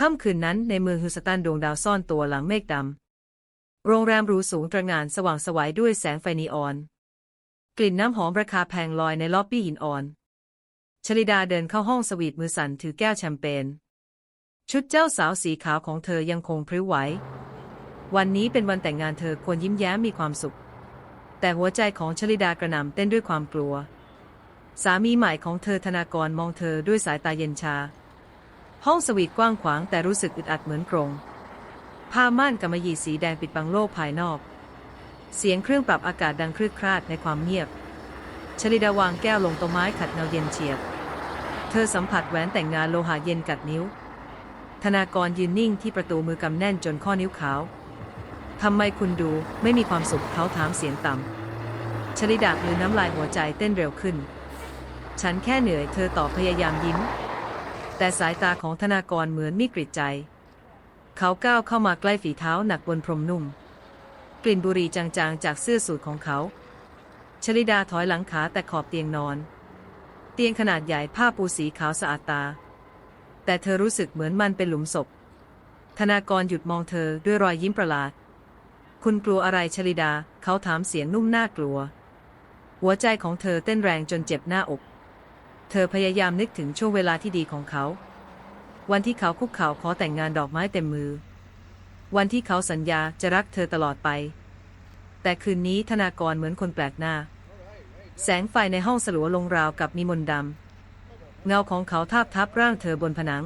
ค่ำคืนนั้นในเมืองฮิวสตันดวงดาวซ่อนตัวหลังเมฆดำ โรงแรมหรูสูงตระหง่านสว่างสวัยด้วยแสงไฟนีออน กลิ่นน้ำหอมราคาแพงลอยในล็อบบี้หินอ่อน ชลิดาเดินเข้าห้องสวีทมือสั่นถือแก้วแชมเปญ ชุดเจ้าสาวสีขาวของเธอยังคงพริ้วไหว วันนี้เป็นวันแต่งงานเธอควรยิ้มแย้มมีความสุข แต่หัวใจของชลิดากระหน่ำเต้นด้วยความกลัว สามีใหม่ของเธอธนากรมองเธอด้วยสายตาเย็นชา ห้องสวีทกว้างขวางแต่รู้สึกอึดอัดเหมือนกรงผ้าม่านกำมะหยี่สีแดงปิดบังโลกภายนอก เสียงเครื่องปรับอากาศดังครืดคราดในความเงียบ ชลิดาวางแก้วลงต้นไม้ขัดเงาเย็นเฉียบ เธอสัมผัสแหวนแต่งงานโลหะเย็นกัดนิ้ว ธนากรยืนนิ่งที่ประตูมือกำแน่นจนข้อนิ้วขาว ทำไมคุณดูไม่มีความสุขเขาถามเสียงต่ำชลิดาลือน้ำลายหัวใจเต้นเร็วขึ้น ฉันแค่เหนื่อยเธอตอบพยายามยิ้ม แต่สายตาของธนากรเหมือนมีกริดใจ เขาก้าวเข้ามาใกล้ฝีเท้าหนักบนพรมนุ่ม กลิ่นบุหรี่จางๆ จากเสื้อสูทของเขา ชลิดาถอยหลังขาแต่ขอบเตียงนอน เตียงขนาดใหญ่ผ้าปูสีขาวสะอาดตา แต่เธอรู้สึกเหมือนมันเป็นหลุมศพ ธนากรหยุดมองเธอด้วยรอยยิ้มประหลาด คุณกลัวอะไรชลิดา เขาถามเสียงนุ่มน่ากลัว หัวใจของเธอเต้นแรงจนเจ็บหน้าอก เธอพยายามนึกถึงช่วงเวลาที่ดีของเขา วันที่เขาคุกเข่าขอแต่งงานดอกไม้เต็มมือ วันที่เขาสัญญาจะรักเธอตลอดไป แต่คืนนี้ธนากรเหมือนคนแปลกหน้า แสงไฟในห้องสลัวลงราวกับมีมนต์ดำ เงาของเขาทาบทับร่างเธอบนผนัง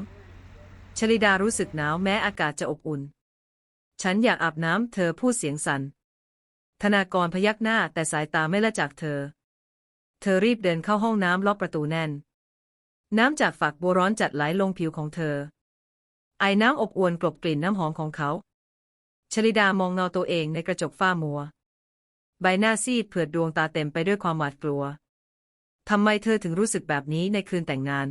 ชลิดารู้สึกหนาวแม้อากาศจะอบอุ่น ฉันอยากอาบน้ำเธอพูดเสียงสัน่นธนากรพยักหน้าแต่สายตาไม่ละจากเธอ เธอรีบเดินเข้าห้องน้ำล็อกประตูแน่น น้ำจากฝักบัวร้อนจัดไหลลงผิวของเธอ ไอน้ำอบอวนกลบกลิ่นน้ำหอมของเขา ชลิดามองเงาตัวเองในกระจกฝ้ามัว ใบหน้าซีดเผือดดวงตาเต็มไปด้วยความหวาดกลัวทำไมเธอถึงรู้สึกแบบนี้ในคืนแต่งงาน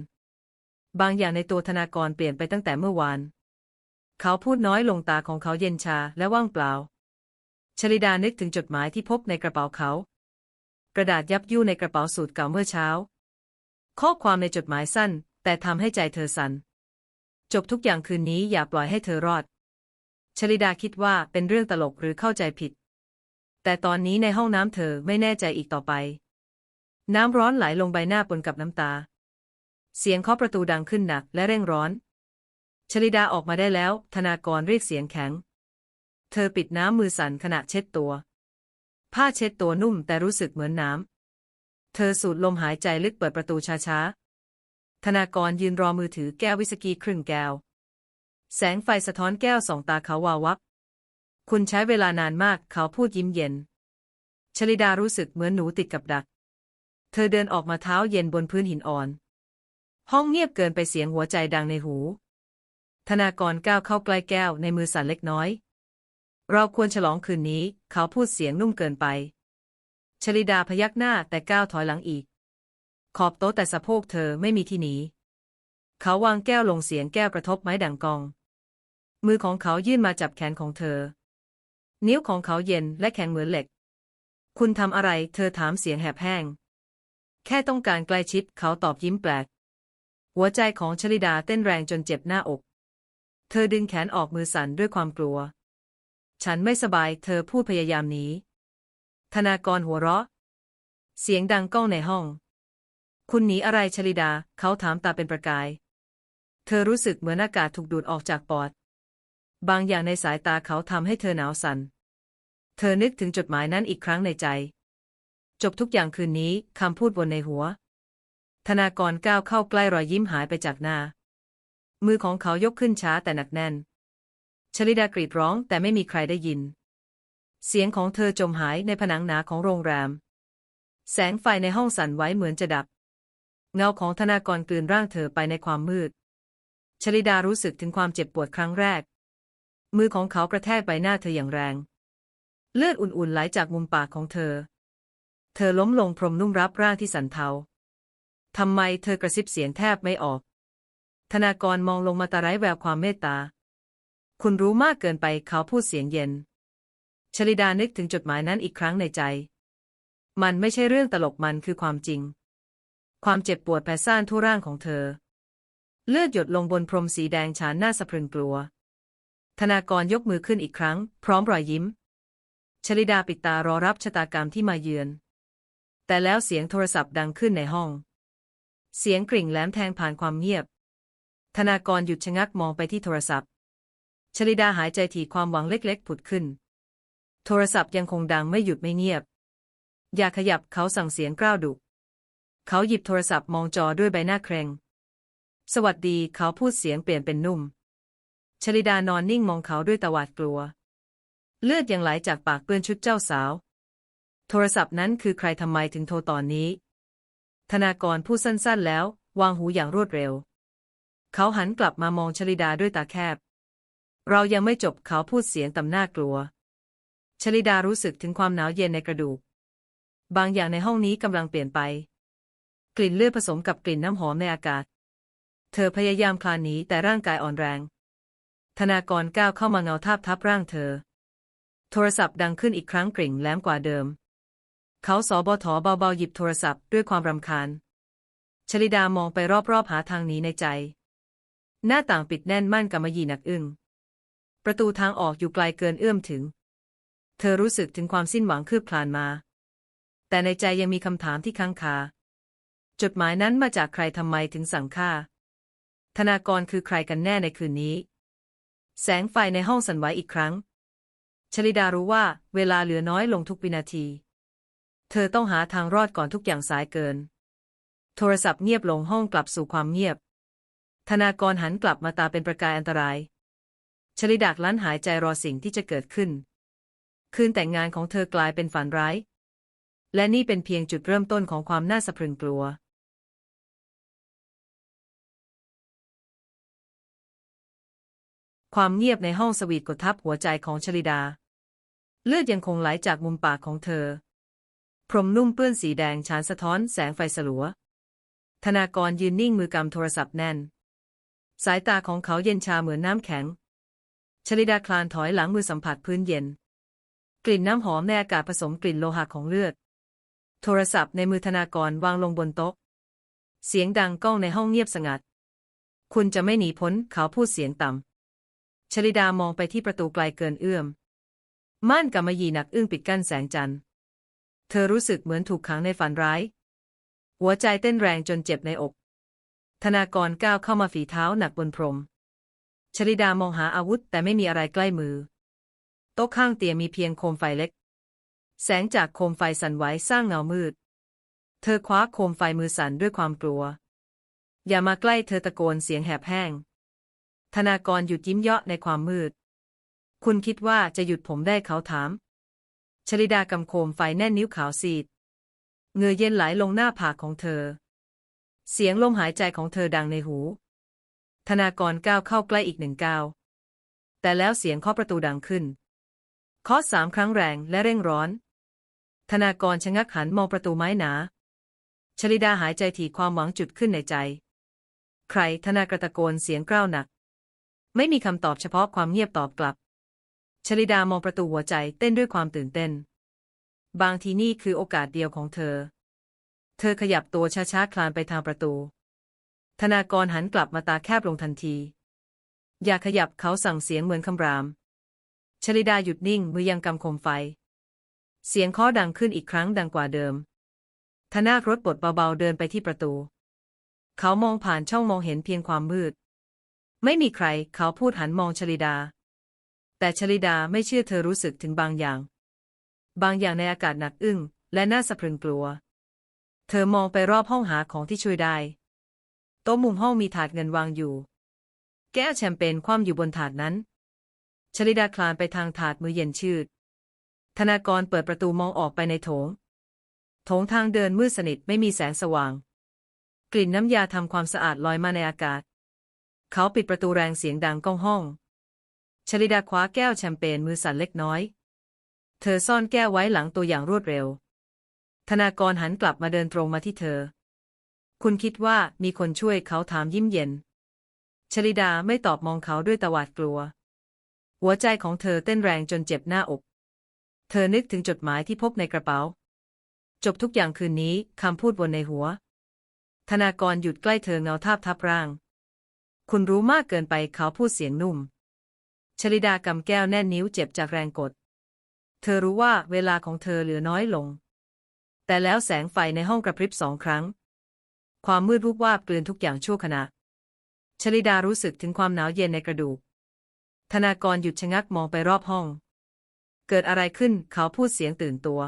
บางอย่างในตัวธนากรเปลี่ยนไปตั้งแต่เมื่อวาน เขาพูดน้อยลงตาของเขาเย็นชาและว่างเปล่า ชลิดานึกถึงจดหมายที่พบในกระเป๋าเขา กระดาษยับยู่ในกระเป๋าสูทเก่าเมื่อเช้า ข้อความในจดหมายสั้น แต่ทำให้ใจเธอสัน่น จบทุกอย่างคืนนี้อย่าปล่อยให้เธอรอด ชลิดาคิดว่าเป็นเรื่องตลกหรือเข้าใจผิด แต่ตอนนี้ในห้องน้ำเธอไม่แน่ใจอีกต่อไป น้ำร้อนไหลลงใบหน้าปนกับน้ำตา เสียงเคาะประตูดังขึ้นหนักและเร่งร้อน ชลิดาออกมาได้แล้ว ธนากรเรียกเสียงแข็ง เธอปิดน้ำมือสั่นขณะเช็ดตัว ผ้าเช็ดตัวนุ่มแต่รู้สึกเหมือนน้ำ เธอสูดลมหายใจลึกเปิดประตูช้าๆ ธนากรยืนรอมือถือแก้ววิสกี้ครึ่งแก้ว แสงไฟสะท้อนแก้วสองตาเขาวาววับ คุณใช้เวลานานมากเขาพูดยิ้มเย็น ชลิดารู้สึกเหมือนหนูติดกับดัก เธอเดินออกมาเท้าเย็นบนพื้นหินอ่อน ห้องเงียบเกินไปเสียงหัวใจดังในหู ธนากรก้าวเข้าใกล้แก้วในมือสั่นเล็กน้อย เราควรฉลองคืนนี้ เขาพูดเสียงนุ่มเกินไป ชลิดาพยักหน้าแต่ก้าวถอยหลังอีก ขอบโต๊ะแต่สะโพกเธอไม่มีที่หนี เขาวางแก้วลงเสียงแก้วกระทบไม้ดังกอง มือของเขายื่นมาจับแขนของเธอ นิ้วของเขาเย็นและแข็งเหมือนเหล็ก คุณทำอะไร เธอถามเสียงแหบแห้ง แค่ต้องการใกล้ชิด เขาตอบยิ้มแปลก หัวใจของชลิดาเต้นแรงจนเจ็บหน้าอก เธอดึงแขนออกมือสั่นด้วยความกลัว ฉันไม่สบาย เธอพูดพยายามหนี ธนากรหัวเราะ เสียงดังก้องในห้อง คุณหนีอะไรชลิดา เขาถามตาเป็นประกาย เธอรู้สึกเหมือนอากาศถูกดูดออกจากปอด บางอย่างในสายตาเขาทำให้เธอหนาวสัน่น เธอนึกถึงจดหมายนั้นอีกครั้งในใจ จบทุกอย่างคืนนี้คำพูดบนในหัว ธนากรก้าวเข้าใกล้รอยยิ้มหายไปจากหน้า มือของเขายกขึ้นช้าแต่หนักแน่น ชลิดากรีดร้องแต่ไม่มีใครได้ยิน เสียงของเธอจมหายในผนังหนาของโรงแรม แสงไฟในห้องสั่นไหวเหมือนจะดับ เงาของธนากรกลืนร่างเธอไปในความมืด ชลิดารู้สึกถึงความเจ็บปวดครั้งแรก มือของเขากระแทกใบหน้าเธออย่างแรง เลือดอุ่นๆไหลจากมุมปากของเธอ เธอล้มลงพรมนุ่มรับร่างที่สั่นเทาทำไมเธอกระซิบเสียงแทบไม่ออก ธนากรมองลงมาตาไร้แววความเมตตา คุณรู้มากเกินไปเขาพูดเสียงเย็น ชลิดานึกถึงจดหมายนั้นอีกครั้งในใจ มันไม่ใช่เรื่องตลกมันคือความจริง ความเจ็บปวดแผ่ซ่านทั่วร่างของเธอ เลือดหยดลงบนพรมสีแดงฉานหน้าสะพรึงกลัว ธนากรยกมือขึ้นอีกครั้ง พร้อมรอยยิ้ม ชลิดาปิดตารอรับชะตากรรมที่มาเยือน แต่แล้วเสียงโทรศัพท์ดังขึ้นในห้อง เสียงกริ่งแหลมแทงผ่านความเงียบ ธนากรหยุดชะงักมองไปที่โทรศัพท์ ชลิดาหายใจถี่ความหวังเล็กๆ ผุดขึ้น โทรศัพท์ยังคงดังไม่หยุดไม่เงียบ อย่าขยับเขาสั่งเสียงกล้าวดุเขาหยิบโทรศัพท์มองจอด้วยใบหน้าเคร่ง สวัสดีเขาพูดเสียงเปลี่ยนเป็นนุ่ม ชลิดานอนนิ่งมองเขาด้วยตาหวาดกลัว เลือดยังไหลจากปากเปื้อนชุดเจ้าสาว โทรศัพท์นั้นคือใครทำไมถึงโทรตอนนี้ ธนากรพูดสั้นๆแล้ว วางหูอย่างรวดเร็ว เขาหันกลับมามองชลิดาด้วยตาแคบ เรายังไม่จบเขาพูดเสียงต่ำหน้ากลัว ชลิดารู้สึกถึงความหนาวเย็นในกระดูก บางอย่างในห้องนี้กำลังเปลี่ยนไป กลิ่นเลือดผสมกับกลิ่นน้ำหอมในอากาศ เธอพยายามคลานหนีแต่ร่างกายอ่อนแรง ธนากรก้าวเข้ามาเงาทาบทับร่างเธอ โทรศัพท์ดังขึ้นอีกครั้งกริ่งแหลมกว่าเดิม เขาสอบทเบาๆหยิบโทรศัพท์ด้วยความรำคาญ ชลิดามองไปรอบๆหาทางหนีในใจ หน้าต่างปิดแน่นมั่นกำมะหยี่หนักอึ้ง ประตูทางออกอยู่ไกลเกินเอื้อมถึง เธอรู้สึกถึงความสิ้นหวังคืบคลานมา แต่ในใจยังมีคำถามที่ค้างคา จดหมายนั้นมาจากใครทำไมถึงสั่งฆ่า ธนากรคือใครกันแน่ในคืนนี้ แสงไฟในห้องสั่นไหวอีกครั้ง ชลิดารู้ว่าเวลาเหลือน้อยลงทุกวินาที เธอต้องหาทางรอดก่อนทุกอย่างสายเกิน โทรศัพท์เงียบลงห้องกลับสู่ความเงียบ ธนากรหันกลับมาตาเป็นประกายอันตราย ชลิดากลั้นหายใจรอสิ่งที่จะเกิดขึ้น คืนแต่งงานของเธอกลายเป็นฝันร้าย และนี่เป็นเพียงจุดเริ่มต้นของความน่าสะพรึงกลัว ความเงียบในห้องสวีทกดทับหัวใจของชลิดา เลือดยังคงไหลจากมุมปากของเธอ พรมนุ่มเปื้อนสีแดงฉานสะท้อนแสงไฟสลัว ธนากรยืนนิ่งมือกำโทรศัพท์แน่น สายตาของเขาเย็นชาเหมือนน้ำแข็ง ชลิดาคลานถอยหลังมือสัมผัสพื้นเย็น กลิ่นน้ำหอมในอากาศผสมกลิ่นโลหะของเลือด โทรศัพท์ในมือธนากรวางลงบนโต๊ะ เสียงดังก้องในห้องเงียบสงัด คุณจะไม่หนีพ้นเขาพูดเสียงต่ำชลิดามองไปที่ประตูไกลเกินเอื้อม ม่านกำมะหยี่หนักอึ้งปิดกั้นแสงจันทร์ เธอรู้สึกเหมือนถูกขังในฝันร้าย หัวใจเต้นแรงจนเจ็บในอก ธนากรก้าวเข้ามาฝีเท้าหนักบนพรม ชลิดามองหาอาวุธแต่ไม่มีอะไรใกล้มือ โต๊ะข้างเตียงมีเพียงโคมไฟเล็ก แสงจากโคมไฟสั่นไหวสร้างเงามืด เธอคว้าโคมไฟมือสั่นด้วยความกลัว อย่ามาใกล้เธอตะโกนเสียงแหบแห้ง ธนากรหยุดยิ้มเยาะในความมืด คุณคิดว่าจะหยุดผมได้เขาถามชลิดากำโคมไฟแน่นนิ้วขาวซีดเงือเย็นไหลลงหน้าผากของเธอ เสียงลมหายใจของเธอดังในหู ธนากรก้าวเข้าใกล้อีกหนึ่งก้าว แต่แล้วเสียงเคาะประตูดังขึ้นเคาะสามครั้งแรงและเร่งร้อน ธนากรชะงักหันมองประตูไม้หนา ชลิดาหายใจถี่ความหวังจุดขึ้นในใจ ใครธนากรตะโกนเสียงกล้าวหนัก ไม่มีคำตอบเฉพาะความเงียบตอบกลับ ชลิดามองประตูหัวใจเต้นด้วยความตื่นเต้น บางทีนี่คือโอกาสเดียวของเธอ เธอขยับตัวช้าๆคลานไปทางประตู ธนากรหันกลับมาตาแคบลงทันที อย่าขยับเขาสั่งเสียงเหมือนคำราม ชลิดาหยุดนิ่งมือยังกำโคมไฟ เสียงเคาะดังขึ้นอีกครั้งดังกว่าเดิม ธนากรถบดเบาๆเดินไปที่ประตู เขามองผ่านช่องมองเห็นเพียงความมืด ไม่มีใครเขาพูดหันมองชลิดา แต่ชลิดาไม่เชื่อเธอรู้สึกถึงบางอย่าง บางอย่างในอากาศหนักอึ้งและน่าสะพรึงกลัว เธอมองไปรอบห้องหาของที่ช่วยได้ ต๊ะมุมห้องมีถาดเงินวางอยู่ แก้วแชมเปญคว่ำอยู่บนถาดนั้น ชลิดาคลานไปทางถาดมือเย็นชืด ธนากรเปิดประตูมองออกไปในโถง โถงทางเดินมืดสนิทไม่มีแสงสว่าง กลิ่นน้ำยาทำความสะอาดลอยมาในอากาศ เขาปิดประตูแรงเสียงดังก้องห้อง ชลิดาคว้าแก้วแชมเปญมือสั่นเล็กน้อย เธอซ่อนแก้วไว้หลังตัวอย่างรวดเร็ว ธนากรหันกลับมาเดินตรงมาที่เธอ คุณคิดว่ามีคนช่วยเขาถามยิ้มเย็น ชลิดาไม่ตอบมองเขาด้วยตาหวาดกลัว หัวใจของเธอเต้นแรงจนเจ็บหน้าอก เธอนึกถึงจดหมายที่พบในกระเป๋า จบทุกอย่างคืนนี้คำพูดวนในหัว ธนากรหยุดใกล้เธอเงาทาบทับร่าง คุณรู้มากเกินไปเขาพูดเสียงนุ่ม ชลิดากำแก้วแน่นนิ้วเจ็บจากแรงกด เธอรู้ว่าเวลาของเธอเหลือน้อยลง แต่แล้วแสงไฟในห้องกระพริบสองครั้ง ความมืดวูบวาบกลืนทุกอย่างชั่วขณะ ชลิดารู้สึกถึงความหนาวเย็นในกระดูก ธนากรหยุดชะงักมองไปรอบห้อง เกิดอะไรขึ้นเขาพูดเสียงตื่นตัว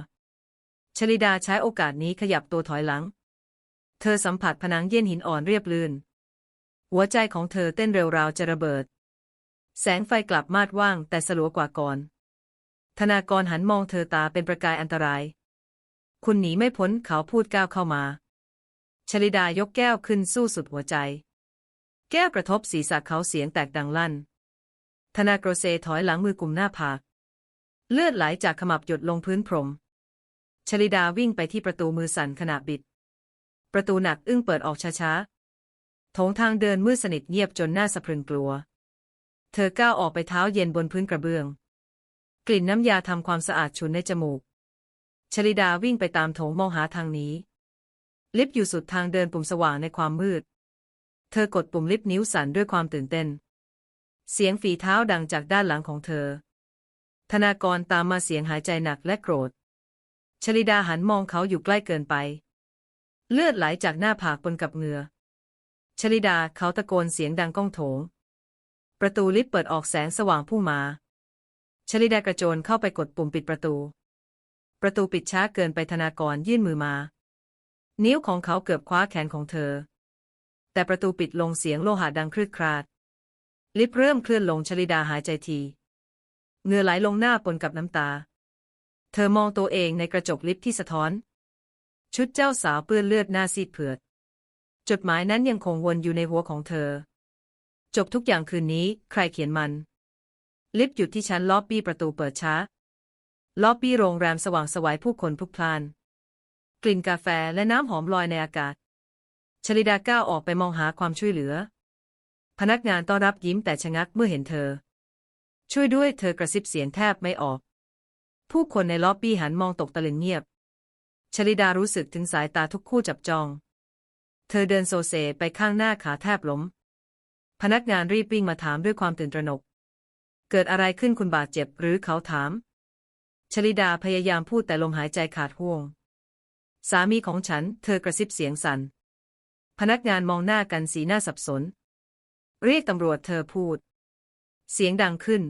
ชลิดาใช้โอกาสนี้ขยับตัวถอยหลัง เธอสัมผัสผนังเย็นหินอ่อนเรียบลื่น หัวใจของเธอเต้นเร็วราวจะระเบิด แสงไฟกลับมาดว่างแต่สลัวกว่าก่อน ธนากรหันมองเธอตาเป็นประกายอันตราย คุณหนีไม่พ้นเขาพูดก้าวเข้ามา ชลิดายกแก้วขึ้นสู้สุดหัวใจ แก้วกระทบศีรษะเขาเสียงแตกดังลั่น ธนากรเซถอยหลังมือกุมหน้าผาก เลือดไหลจากขมับหยดลงพื้นพรม ชลิดาวิ่งไปที่ประตูมือสั่นขณะบิด ประตูหนักอึ้งเปิดออกช้าๆโถงทางเดินมืดสนิทเงียบจนหน้าสะพรึงกลัว เธอก้าวออกไปเท้าเย็นบนพื้นกระเบื้อง กลิ่นน้ำยาทำความสะอาดฉุนในจมูก ชลิดาวิ่งไปตามโถงมองหาทางหนี้ ลิฟต์อยู่สุดทางเดินปุ่มสว่างในความมืด เธอกดปุ่มลิฟต์นิ้วสั่นด้วยความตื่นเต้น เสียงฝีเท้าดังจากด้านหลังของเธอ ธนากรตามมาเสียงหายใจหนักและโกรธ ชลิดาหันมองเขาอยู่ใกล้เกินไป เลือดไหลจากหน้าผากปนกับเหงื่อ ชลิดาเขาตะโกนเสียงดังก้องโถง ประตูลิฟต์เปิดออกแสงสว่างพุ่งมา ชลิดากระโจนเข้าไปกดปุ่มปิดประตู ประตูปิดช้าเกินไปธนากรยื่นมือมา นิ้วของเขาเกือบคว้าแขนของเธอ แต่ประตูปิดลงเสียงโลหะดังครืดคราด ลิฟต์เริ่มเคลื่อนลงชลิดาหายใจทีเหงื่อไหลลงหน้าปนกับน้ำตา เธอมองตัวเองในกระจกลิฟต์ที่สะท้อน ชุดเจ้าสาวเปื้อนเลือดหน้าซีดเผือด จดหมายนั้นยังคงวนอยู่ในหัวของเธอ จบทุกอย่างคืนนี้ ใครเขียนมัน ลิฟต์หยุดที่ชั้นล็อบบี้ประตูเปิดช้า ล็อบบี้โรงแรมสว่างสวายผู้คนพลุกพล่าน กลิ่นกาแฟและน้ำหอมลอยในอากาศ ชลิดาก้าวออกไปมองหาความช่วยเหลือ พนักงานต้อนรับยิ้มแต่ชะงักเมื่อเห็นเธอ ช่วยด้วยเธอกระซิบเสียงแทบไม่ออก ผู้คนในล็อบบี้หันมองตกตะลึงเงียบ ชลิดารู้สึกถึงสายตาทุกคู่จับจอง เธอเดินโซเซไปข้างหน้าขาแทบล้ม พนักงานรีบวิ่งมาถามด้วยความตื่นตระหนก เกิดอะไรขึ้นคุณบาดเจ็บหรือเขาถาม ชลิดาพยายามพูดแต่ลมหายใจขาดห่วง สามีของฉัน เธอกระซิบเสียงสัน่น พนักงานมองหน้ากันสีหน้าสับสน เรียกตำรวจเธอพูด เสียงดังขึ้น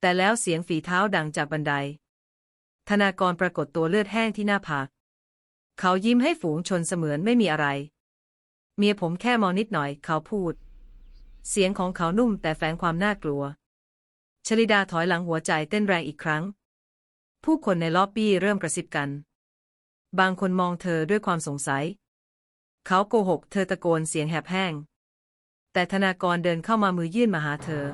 แต่แล้วเสียงฝีเท้าดังจากบันได ธนากรปรากฏตัวเลือดแห้งที่หน้าผาก เขายิ้มให้ฝูงชนเสมือนไม่มีอะไร เมียผมแค่มองนิดหน่อย เขาพูด เสียงของเขานุ่มแต่แฝงความน่ากลัว ชลิดาถอยหลังหัวใจเต้นแรงอีกครั้ง ผู้คนในล็อบบี้เริ่มกระซิบกัน บางคนมองเธอด้วยความสงสัย เขาโกหก เธอตะโกนเสียงแหบแห้ง แต่ธนากรเดินเข้ามามือยื่นมาหาเธอ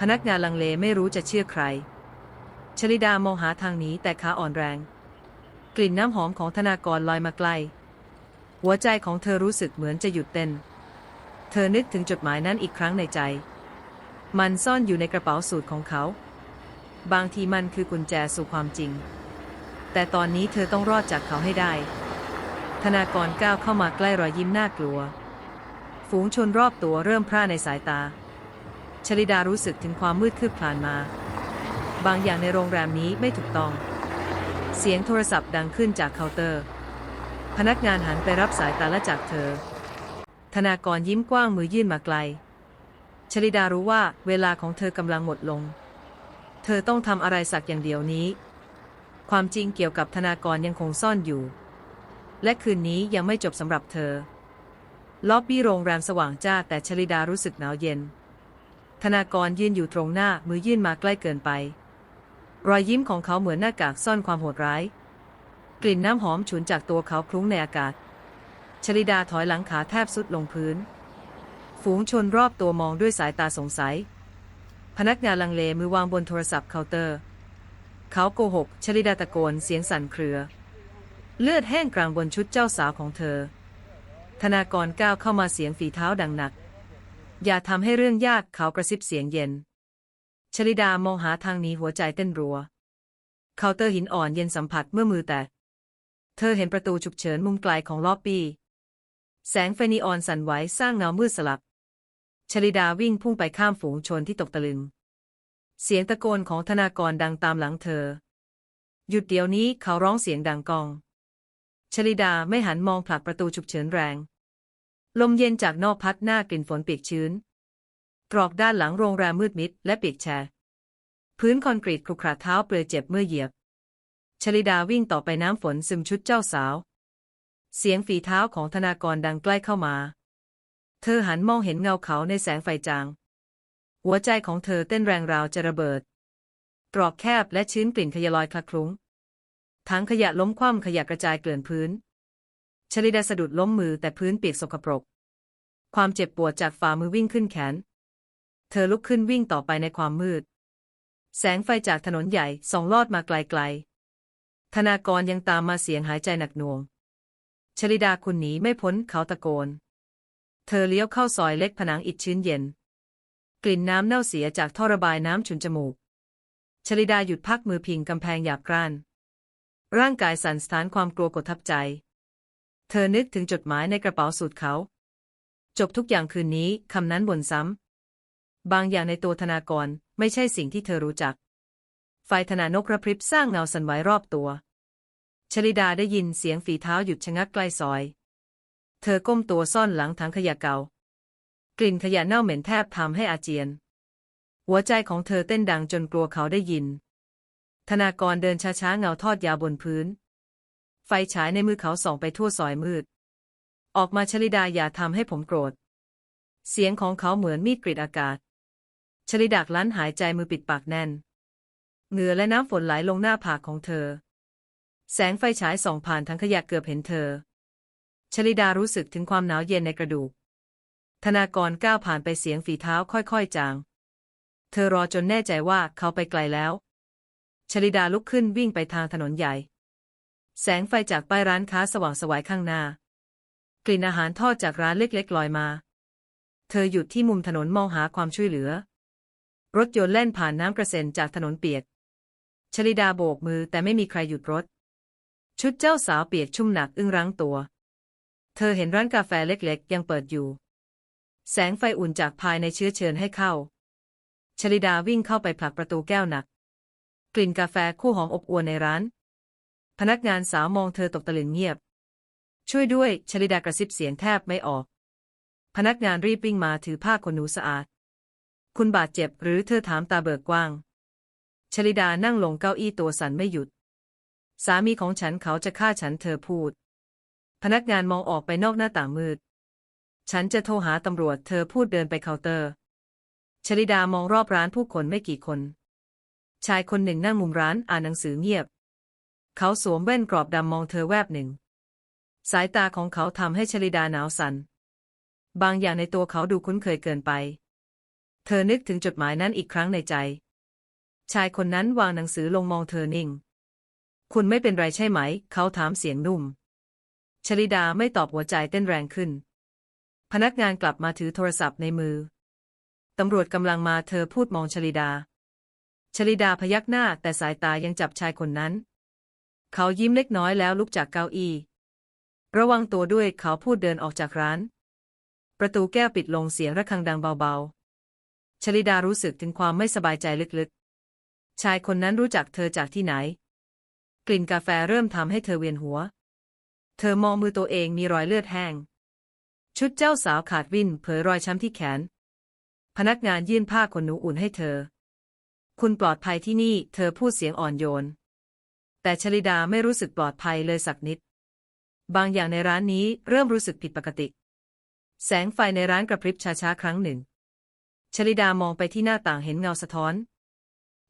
พนักงานลังเลไม่รู้จะเชื่อใคร ชลิดามองหาทางหนีแต่ขาอ่อนแรง กลิ่นน้ำหอมของธนากรลอยมาไกล หัวใจของเธอรู้สึกเหมือนจะหยุดเต้น เธอนึกถึงจดหมายนั้นอีกครั้งในใจ มันซ่อนอยู่ในกระเป๋าสูทของเขา บางทีมันคือกุญแจสู่ความจริง แต่ตอนนี้เธอต้องรอดจากเขาให้ได้ ธนากรก้าวเข้ามาใกล้รอยยิ้มน่ากลัว ฝูงชนรอบตัวเริ่มพร่าในสายตา ชลิดารู้สึกถึงความมืดคืบคลานมา บางอย่างในโรงแรมนี้ไม่ถูกต้อง เสียงโทรศัพท์ดังขึ้นจากเคาน์เตอร์ พนักงานหันไปรับสายตาและจากเธอ ธนากรยิ้มกว้างมือยื่นมาไกล ชลิดารู้ว่าเวลาของเธอกำลังหมดลง เธอต้องทำอะไรสักอย่างเดียวนี้ ความจริงเกี่ยวกับธนากรยังคงซ่อนอยู่ และคืนนี้ยังไม่จบสำหรับเธอ ล็อบบี้โรงแรมสว่างจ้าแต่ชลิดารู้สึกหนาวเย็น ธนากรยืนอยู่ตรงหน้ามือยื่นมาใกล้เกินไป รอยยิ้มของเขาเหมือนหน้ากากซ่อนความโหดร้าย กลิ่นน้ำหอมฉุนจากตัวเขาคลุ้งในอากาศ ชลิดาถอยหลังขาแทบสุดลงพื้น ฝูงชนรอบตัวมองด้วยสายตาสงสัย พนักงานลังเลมือวางบนโทรศัพท์เคาน์เตอร์ เขาโกหก ชลิดาตะโกนเสียงสั่นเครือ เลือดแห้งกลางบนชุดเจ้าสาวของเธอ ธนากรก้าวเข้ามาเสียงฝีเท้าดังหนัก อย่าทำให้เรื่องยากเขากระซิบเสียงเย็น ชลิดามองหาทางหนี้หัวใจเต้นรัว เคาน์เตอร์หินอ่อนเย็นสัมผัสเมื่อมือแตะเธอเห็นประตูฉุกเฉินมุมไกลของล็อบบี้ แสงไฟนีออนสั่นไหวสร้างเงามืดสลับ ชลิดาวิ่งพุ่งไปข้ามฝูงชนที่ตกตะลึง เสียงตะโกนของธนากรดังตามหลังเธอ หยุดเดี๋ยวนี้เขาร้องเสียงดังกอง ชลิดาไม่หันมองผลักประตูฉุกเฉินแรง ลมเย็นจากนอกพัดหน้ากลิ่นฝนเปียกชื้น ตรอกด้านหลังโรงแรมมืดมิดและเปียกแฉะพื้นคอนกรีตครุขระเท้าเปลือยเจ็บเมื่อเหยียบ ชลิดาวิ่งต่อไปน้ำฝนซึมชุดเจ้าสาว เสียงฝีเท้าของธนากรดังใกล้เข้ามา เธอหันมองเห็นเงาเขาในแสงไฟจาง หัวใจของเธอเต้นแรงราวจะระเบิด ตรอกแคบและชื้นกลิ่นขยะลอยคลักคลุ้งทั้งขยะล้มคว่ำขยะกระจายเกลื่อนพื้น ชลิดาสะดุดล้มมือแต่พื้นเปียกสกปรก ความเจ็บปวดจากฝ่ามือวิ่งขึ้นแขน เธอลุกขึ้นวิ่งต่อไปในความมืด แสงไฟจากถนนใหญ่ส่องลอดมาไกลๆ ธนากรยังตามมาเสียงหายใจหนักหน่วง ชลิดาคุณหนีไม่พ้นเขาตะโกน เธอเลี้ยวเข้าซอยเล็กผนังอิฐชื้นเย็น กลิ่นน้ำเน่าเสียจากท่อระบายน้ำฉุนจมูก ชลิดาหยุดพักมือพิงกำแพงหยาบกร้าน ร่างกายสั่นสะท้านความกลัวกดทับใจ เธอนึกถึงจดหมายในกระเป๋าสูทเขา จบทุกอย่างคืนนี้คำนั้นบ่นซ้ำ บางอย่างในตัวธนากรไม่ใช่สิ่งที่เธอรู้จัก ไฟธนานกระพริบสร้างเงาสันไหวรอบตัว ชลิดาได้ยินเสียงฝีเท้าหยุดชะงักใกล้ซอย เธอก้มตัวซ่อนหลังถังขยะเก่า กลิ่นขยะเน่าเหม็นแทบทำให้อาเจียน หัวใจของเธอเต้นดังจนกลัวเขาได้ยิน ธนากรเดินช้าๆเงาทอดยาวบนพื้น ไฟฉายในมือเขาส่องไปทั่วซอยมืด ออกมาชลิดาอย่าทำให้ผมโกรธ เสียงของเขาเหมือนมีดกรีดอากาศ ชลิดากลั้นหายใจมือปิดปากแน่น เหงื่อและน้ำฝนไหลลงหน้าผากของเธอ แสงไฟฉายส่องผ่านทั้งขยะเกือบเห็นเธอ ชลิดารู้สึกถึงความหนาวเย็นในกระดูก ธนากรก้าวผ่านไปเสียงฝีเท้าค่อยๆจาง เธอรอจนแน่ใจว่าเขาไปไกลแล้ว ชลิดาลุกขึ้นวิ่งไปทางถนนใหญ่ แสงไฟจากป้ายร้านค้าสว่างสวายข้างหน้า กลิ่นอาหารทอดจากร้านเล็กๆลอยมา เธอหยุดที่มุมถนนมองหาความช่วยเหลือ รถยนต์แล่นผ่านน้ำกระเซ็นจากถนนเปียก ชลิดาโบกมือแต่ไม่มีใครหยุดรถ ชุดเจ้าสาวเปียกชุ่มหนักอึ้งรั้งตัว เธอเห็นร้านกาแฟเล็กๆ ยังเปิดอยู่ แสงไฟอุ่นจากภายในเชื้อเชิญให้เข้า ชลิดาวิ่งเข้าไปผลักประตูแก้วหนัก กลิ่นกาแฟคู่หอมอบอวลในร้าน พนักงานสาวมองเธอตกตะลึงเงียบ ช่วยด้วยชลิดากระซิบเสียงแทบไม่ออก พนักงานรีบวิ่งมาถือผ้าขนหนูสะอาด คุณบาดเจ็บหรือเธอถามตาเบิกกว้าง ชลิดานั่งลงเก้าอี้ตัวสั่นไม่หยุด สามีของฉันเขาจะฆ่าฉันเธอพูด พนักงานมองออกไปนอกหน้าต่างมืด ฉันจะโทรหาตำรวจ เธอพูดเดินไปเคาน์เตอร์ชลิดามองรอบร้านผู้คนไม่กี่คน ชายคนหนึ่งนั่งมุมร้านอ่านหนังสือเงียบ เขาสวมแว่นกรอบดำมองเธอแวบหนึ่ง สายตาของเขาทำให้ชลิดาหนาวสัน่น บางอย่างในตัวเขาดูคุ้นเคยเกินไป เธอนึกถึงจดหมายนั้นอีกครั้งในใจ ชายคนนั้นวางหนังสือลงมองเธอนิ่ง คุณไม่เป็นไรใช่ไหม เขาถามเสียงนุ่มชลิดาไม่ตอบหัวใจเต้นแรงขึ้น พนักงานกลับมาถือโทรศัพท์ในมือ ตำรวจกำลังมาเธอพูดมองชลิดา ชลิดาพยักหน้าแต่สายตายังจับชายคนนั้น เขายิ้มเล็กน้อยแล้วลุกจากเก้าอี้ ระวังตัวด้วยเขาพูดเดินออกจากร้าน ประตูแก้วปิดลงเสียงระฆังดังเบาๆ ชลิดารู้สึกถึงความไม่สบายใจลึกๆ ชายคนนั้นรู้จักเธอจากที่ไหน กลิ่นกาแฟเริ่มทำให้เธอเวียนหัว เธอมองมือตัวเองมีรอยเลือดแห้ง ชุดเจ้าสาวขาดวิ่นเผยรอยช้ำที่แขน พนักงานยื่นผ้าขนหนูอุ่นให้เธอ คุณปลอดภัยที่นี่ เธอพูดเสียงอ่อนโยน แต่ชลิดาไม่รู้สึกปลอดภัยเลยสักนิด บางอย่างในร้านนี้เริ่มรู้สึกผิดปกติ แสงไฟในร้านกระพริบช้าๆครั้งหนึ่ง ชลิดามองไปที่หน้าต่างเห็นเงาสะท้อน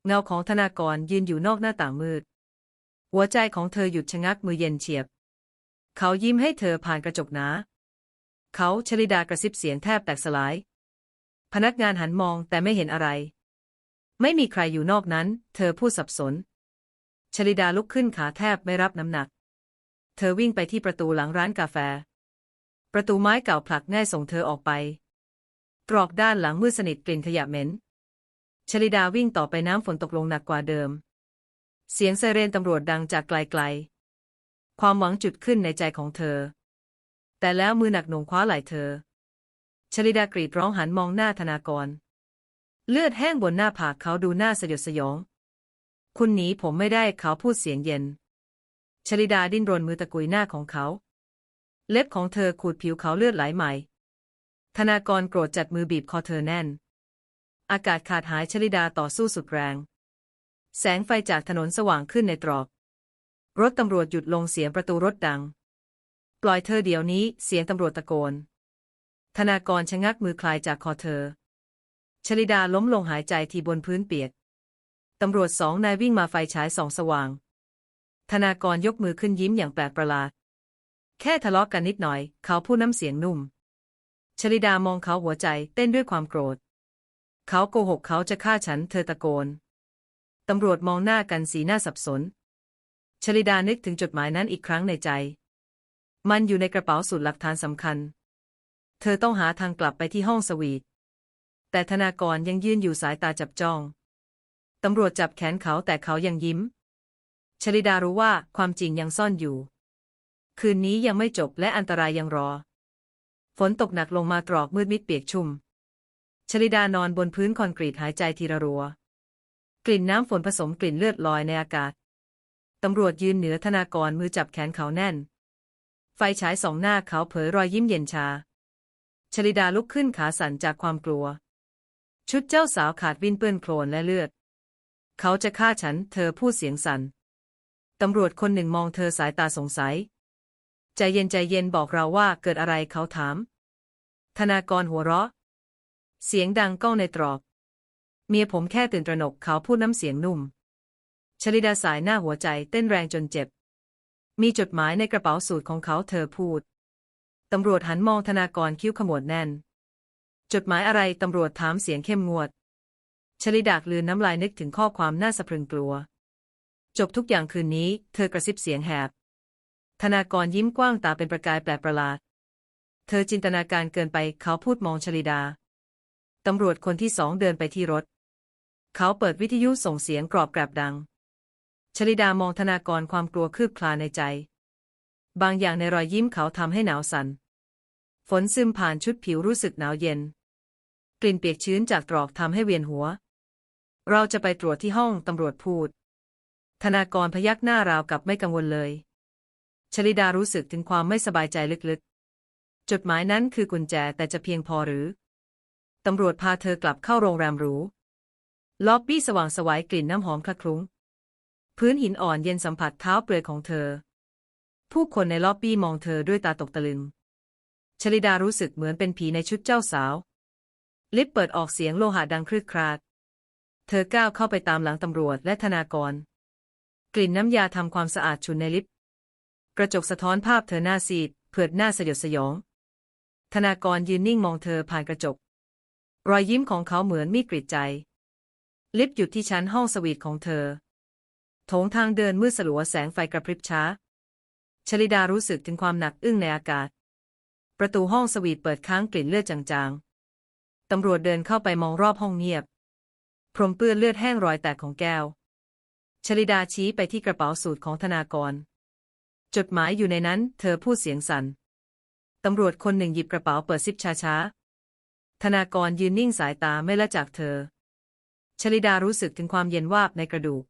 เงาของธนากรยืนอยู่นอกหน้าต่างมืด หัวใจของเธอหยุดชะงักมือเย็นเฉียบ เขายิ้มให้เธอผ่านกระจกหนา เขาชลิดากระซิบเสียงแทบแตกสลาย พนักงานหันมองแต่ไม่เห็นอะไร ไม่มีใครอยู่นอกนั้น เธอพูดสับสน ชลิดาลุกขึ้นขาแทบไม่รับน้ำหนัก เธอวิ่งไปที่ประตูหลังร้านกาแฟ ประตูไม้เก่าผลักง่ายส่งเธอออกไป ตรอกด้านหลังมืดสนิทกลิ่นขยะเหม็น ชลิดาวิ่งต่อไปน้ำฝนตกลงหนักกว่าเดิม เสียงไซเรนตำรวจดังจากไกลๆ ความหวังจุดขึ้นในใจของเธอ แต่แล้วมือหนักหน่วงคว้าไหล่เธอ ชลิดากรีดร้องหันมองหน้าธนากร เลือดแห้งบนหน้าผากเขาดูหน้าสยดสยอง คุณหนีผมไม่ได้เขาพูดเสียงเย็น ชลิดาดิ้นรนมือตะกุยหน้าของเขา เล็บของเธอขูดผิวเขาเลือดไหลใหม่ธนากรโกรธจัดมือบีบคอเธอแน่น อากาศขาดหายชลิดาต่อสู้สุดแรง แสงไฟจากถนนสว่างขึ้นในตรอก รถตำรวจหยุดลงเสียงประตูรถดัง ปล่อยเธอเดี๋ยวนี้เสียงตำรวจตะโกน ธนากรชะงักมือคลายจากคอเธอ ชลิดาล้มลงหายใจที่บนพื้นเปียก ตำรวจสองนายวิ่งมาไฟฉายส่องสว่าง ธนากรยกมือขึ้นยิ้มอย่างแปลกประหลาด แค่ทะเลาะกันนิดหน่อย เขาพูดน้ำเสียงนุ่ม ชลิดามองเขาหัวใจเต้นด้วยความโกรธ เขาโกหกเขาจะฆ่าฉันเธอตะโกน ตำรวจมองหน้ากันสีหน้าสับสน ชลิดานึกถึงจดหมายนั้นอีกครั้งในใจ มันอยู่ในกระเป๋าสูตรหลักฐานสำคัญ เธอต้องหาทางกลับไปที่ห้องสวีท แต่ธนากรยังยืนอยู่สายตาจับจ้อง ตำรวจจับแขนเขาแต่เขายังยิ้ม ชลิดารู้ว่าความจริงยังซ่อนอยู่ คืนนี้ยังไม่จบและอันตรายยังรอ ฝนตกหนักลงมาตรอกมืดมิดเปียกชุ่ม ชลิดานอนบนพื้นคอนกรีตหายใจทีระรัว กลิ่นน้ำฝนผสมกลิ่นเลือดลอยในอากาศ ตำรวจยืนเหนือธนากรมือจับแขนเขาแน่น ไฟฉายสองหน้าเขาเผยรอยยิ้มเย็นชา ชลิดาลุกขึ้นขาสั่นจากความกลัว ชุดเจ้าสาวขาดวินเปื้อนโคลนและเลือด เขาจะฆ่าฉัน เธอพูดเสียงสั่น ตำรวจคนหนึ่งมองเธอสายตาสงสัย ใจเย็นใจเย็นบอกเราว่าเกิดอะไรเขาถาม ธนากรหัวเราะ เสียงดังก้องในตรอก เมียผมแค่ตื่นตระหนกเขาพูดน้ำเสียงนุ่ม ชลิดาสายหน้าหัวใจเต้นแรงจนเจ็บ มีจดหมายในกระเป๋าสูทของเขาเธอพูด ตำรวจหันมองธนากรคิ้วขมวดแน่น จดหมายอะไรตำรวจถามเสียงเข้มงวด ชลิดากลืนน้ำลายนึกถึงข้อความน่าสะพรึงกลัว จบทุกอย่างคืนนี้ เธอกระซิบเสียงแหบ ธนากรยิ้มกว้างตาเป็นประกายแปลกประหลาด เธอจินตนาการเกินไปเขาพูดมองชลิดา ตำรวจคนที่สองเดินไปที่รถ เขาเปิดวิทยุส่งเสียงกรอบกรบดัง ชลิดามองธนากรความกลัวคืบคลานในใจ บางอย่างในรอยยิ้มเขาทำให้หนาวสัน่น ฝนซึมผ่านชุดผิวรู้สึกหนาวเย็น กลิ่นเปียกชื้นจากตรอกทำให้เวียนหัว เราจะไปตรวจที่ห้องตำรวจพูด ธนากรพยักหน้าราวกับไม่กังวลเลย ชลิดารู้สึกถึงความไม่สบายใจลึกๆ จดหมายนั้นคือกุญแจแต่จะเพียงพอหรือ ตำรวจพาเธอกลับเข้าโรงแรมหรู ล็อบบี้สว่างสวายกลิ่นน้ำหอมคละคลุ้ง พื้นหินอ่อนเย็นสัมผัสเท้าเปลือยของเธอ ผู้คนในล็อบบี้มองเธอด้วยตาตกตะลึง ชลิดารู้สึกเหมือนเป็นผีในชุดเจ้าสาว ลิฟต์เปิดออกเสียงโลหะดังครืดคราด เธอก้าวเข้าไปตามหลังตำรวจและธนากร กลิ่นน้ำยาทำความสะอาดชุนในลิฟต์กระจกสะท้อนภาพเธอหน้าซีด เผือดหน้าสยดสยอง ธนากรยืนนิ่งมองเธอผ่านกระจก รอยยิ้มของเขาเหมือนมีดกรีดใจ ลิฟต์หยุดที่ชั้นห้องสวีทของเธอ โถงทางเดินมืดสลัวแสงไฟกระพริบช้า ชลิดารู้สึกถึงความหนักอึ้งในอากาศ ประตูห้องสวีทเปิดค้างกลิ่นเลือดจางๆ ตำรวจเดินเข้าไปมองรอบห้องเงียบ พรมเปื้อนเลือดแห้งรอยแตกของแก้ว ชลิดาชี้ไปที่กระเป๋าสูทของธนากร จดหมายอยู่ในนั้น เธอพูดเสียงสัน่น ตำรวจคนหนึ่งหยิบกระเป๋าเปิดซิปช้าๆ ธนากรยืนนิ่งสายตาไม่ละจากเธอ ชลิดารู้สึกถึงความเย็นวาบในกระดูก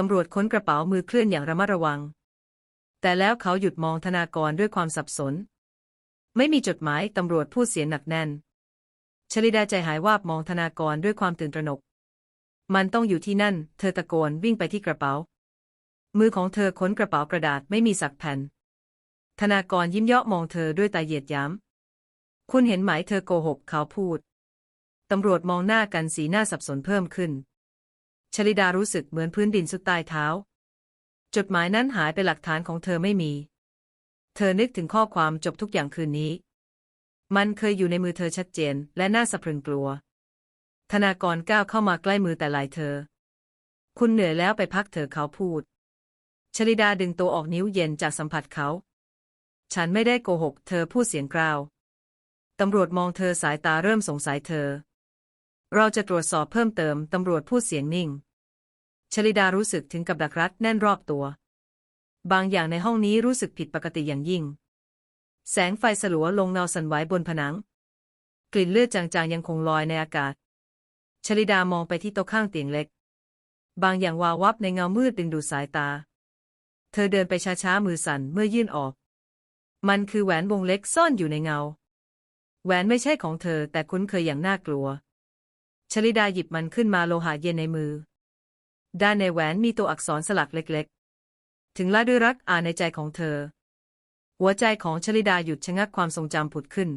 ตำรวจค้นกระเป๋ามือเคลื่อนอย่างระมัดระวัง แต่แล้วเขาหยุดมองธนากรด้วยความสับสน ไม่มีจดหมายตำรวจพูดเสียงหนักแน่น ชลิดาใจหายวาบมองธนากรด้วยความตื่นตระหนก มันต้องอยู่ที่นั่น เธอตะโกนวิ่งไปที่กระเป๋า มือของเธอค้นกระเป๋ากระดาษไม่มีสักแผ่น ธนากรยิ้มเยาะมองเธอด้วยตาเหยียดย้ำ คุณเห็นไหมเธอโกหกเขาพูดตำรวจมองหน้ากันสีหน้าสับสนเพิ่มขึ้น ชลิดารู้สึกเหมือนพื้นดินสุดใต้เท้า จดหมายนั้นหายไปหลักฐานของเธอไม่มี เธอนึกถึงข้อความจบทุกอย่างคืนนี้ มันเคยอยู่ในมือเธอชัดเจนและน่าสะพรึงกลัว ธนากรก้าวเข้ามาใกล้มือแต่ลายเธอ คุณเหนื่อยแล้วไปพักเถอะเขาพูด ชลิดาดึงตัวออกนิ้วเย็นจากสัมผัสเขา ฉันไม่ได้โกหก เธอพูดเสียงกราวตำรวจมองเธอสายตาเริ่มสงสัยเธอ เราจะตรวจสอบเพิ่มเติมตำรวจพูดเสียงนิ่ง ชลิดารู้สึกถึงกับดักรัดแน่นรอบตัว บางอย่างในห้องนี้รู้สึกผิดปกติอย่างยิ่ง แสงไฟสลัวลงเงาสั่นไหวบนผนัง กลิ่นเลือดจางๆยังคงลอยในอากาศ ชลิดามองไปที่โต๊ะข้างเตียงเล็ก บางอย่างวาววับในเงามืดดึงดูดสายตา เธอเดินไปช้าๆมือสั่นเมื่อยื่นออก มันคือแหวนวงเล็กซ่อนอยู่ในเงา แหวนไม่ใช่ของเธอแต่คุ้นเคยอย่างน่ากลัว ชลิดาหยิบมันขึ้นมาโลหะเย็นในมือ ด้านในแหวนมีตัวอักษรสลักเล็กๆ ถึงละด้วยรักอ่านในใจของเธอ หัวใจของชลิดาหยุดชะงักความทรงจำผุดขึ้น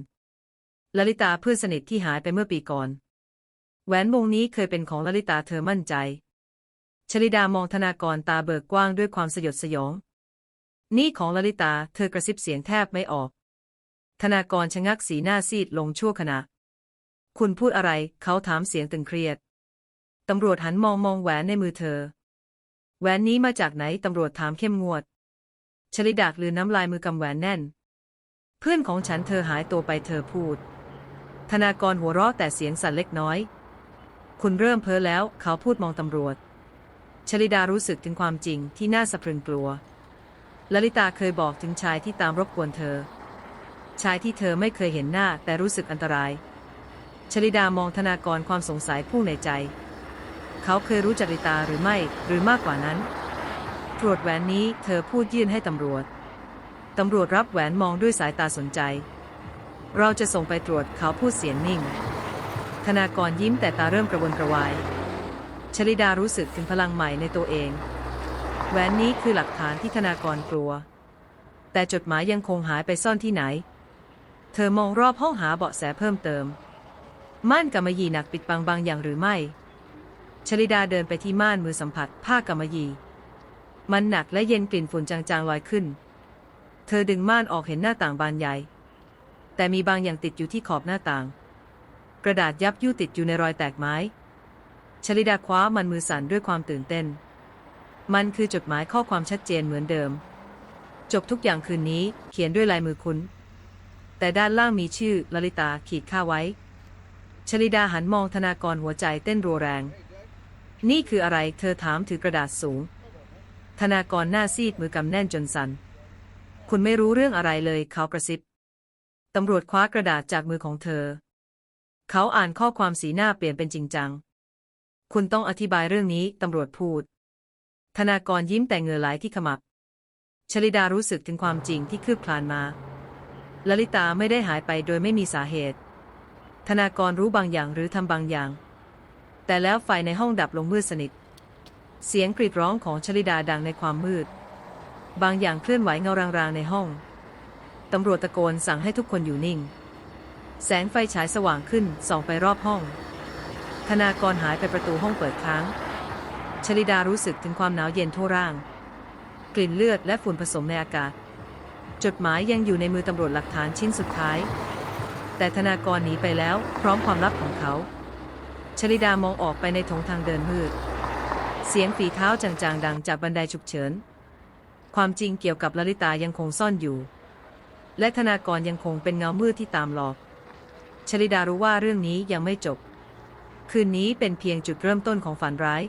ลลิตาเพื่อนสนิทที่หายไปเมื่อปีก่อน แหวนวงนี้เคยเป็นของลลิตาเธอมั่นใจ ชลิดามองธนากรตาเบิกกว้างด้วยความสยดสยอง นี่ของลลิตาเธอกระซิบเสียงแทบไม่ออก ธนากรชะงักสีหน้าซีดลงชั่วขณะ คุณพูดอะไรเขาถามเสียงตึงเครียด ตำรวจหันมองมองแหวนในมือเธอ แหวนนี้มาจากไหนตำรวจถามเข้มงวด ชลิดากลืนน้ำลายมือกำแหวนแน่น เพื่อนของฉันเธอหายตัวไปเธอพูด ธนากรหัวเราะแต่เสียงสั่นเล็กน้อย คุณเริ่มเพ้อแล้วเขาพูดมองตำรวจ ชลิดารู้สึกถึงความจริงที่น่าสะพรึงกลัวลลิตาเคยบอกถึงชายที่ตามรบกวนเธอ ชายที่เธอไม่เคยเห็นหน้าแต่รู้สึกอันตราย ชลิดามองธนากรความสงสัยพุ่งในใจ เขาเคยรู้จักลิตาหรือไม่ หรือมากกว่านั้น ตรวจแหวนนี้เธอพูดยื่นให้ตำรวจ ตำรวจรับแหวนมองด้วยสายตาสนใจ เราจะส่งไปตรวจเขาพูดเสียงนิ่ง ธนากรยิ้มแต่ตาเริ่มกระวนกระวาย ชลิดารู้สึกถึงพลังใหม่ในตัวเอง แหวนนี้คือหลักฐานที่ธนากรกลัว แต่จดหมายยังคงหายไปซ่อนที่ไหน เธอมองรอบห้องหาเบาะแสเพิ่มเติม ม่านกำมะหยี่หนักปิดบังบางอย่างหรือไม่ ชลิดาเดินไปที่ม่านมือสัมผัสผ้ากำมะหยี่ มันหนักและเย็นกลิ่นฝุ่นจางๆลอยขึ้น เธอดึงม่านออกเห็นหน้าต่างบานใหญ่ แต่มีบางอย่างติดอยู่ที่ขอบหน้าต่าง กระดาษยับยู่ติดอยู่ในรอยแตกไม้ ชลิดาคว้ามันมือสั่นด้วยความตื่นเต้น มันคือจดหมายข้อความชัดเจนเหมือนเดิม จบทุกอย่างคืนนี้เขียนด้วยลายมือคุณ แต่ด้านล่างมีชื่อลลิตาขีดค่าไว้ ชลิดาหันมองธนากรหัวใจเต้นรัวแรง นี่คืออะไร เธอถามถือกระดาษสูง ธนากรหน้าซีดมือกำแน่นจนสัน่นคุณไม่รู้เรื่องอะไรเลยเขากระซิบ ตำรวจคว้ากระดาษจากมือของเธอ เขาอ่านข้อความสีหน้าเปลี่ยนเป็นจริงจัง คุณต้องอธิบายเรื่องนี้ ตำรวจพูด ธนากรยิ้มแต่เงือไหลที่ขมับ ชลิดารู้สึกถึงความจริงที่คืบคลานมาลลิตาไม่ได้หายไปโดยไม่มีสาเหตุ ธนากรรู้บางอย่างหรือทำบางอย่าง แต่แล้วไฟในห้องดับลงมืดสนิท เสียงกรีดร้องของชลิดาดังในความมืด บางอย่างเคลื่อนไหวเงารางๆในห้อง ตำรวจตะโกนสั่งให้ทุกคนอยู่นิ่ง แสงไฟฉายสว่างขึ้นส่องไปรอบห้อง ธนากรหายไปประตูห้องเปิดค้าง ชลิดารู้สึกถึงความหนาวเย็นทั่วร่าง กลิ่นเลือดและฝุ่นผสมในอากาศ จดหมายยังอยู่ในมือตำรวจหลักฐานชิ้นสุดท้าย แต่ธนากรหนีไปแล้วพร้อมความลับของเขา ชลิดามองออกไปในถงทางเดินมืด เสียงฝีเท้าจางๆ ดังจากบันไดฉุกเฉิน ความจริงเกี่ยวกับลลิตายังคงซ่อนอยู่ และธนากรยังคงเป็นเงามืดที่ตามหลอก ชลิดารู้ว่าเรื่องนี้ยังไม่จบ คืนนี้เป็นเพียงจุดเริ่มต้นของฝันร้าย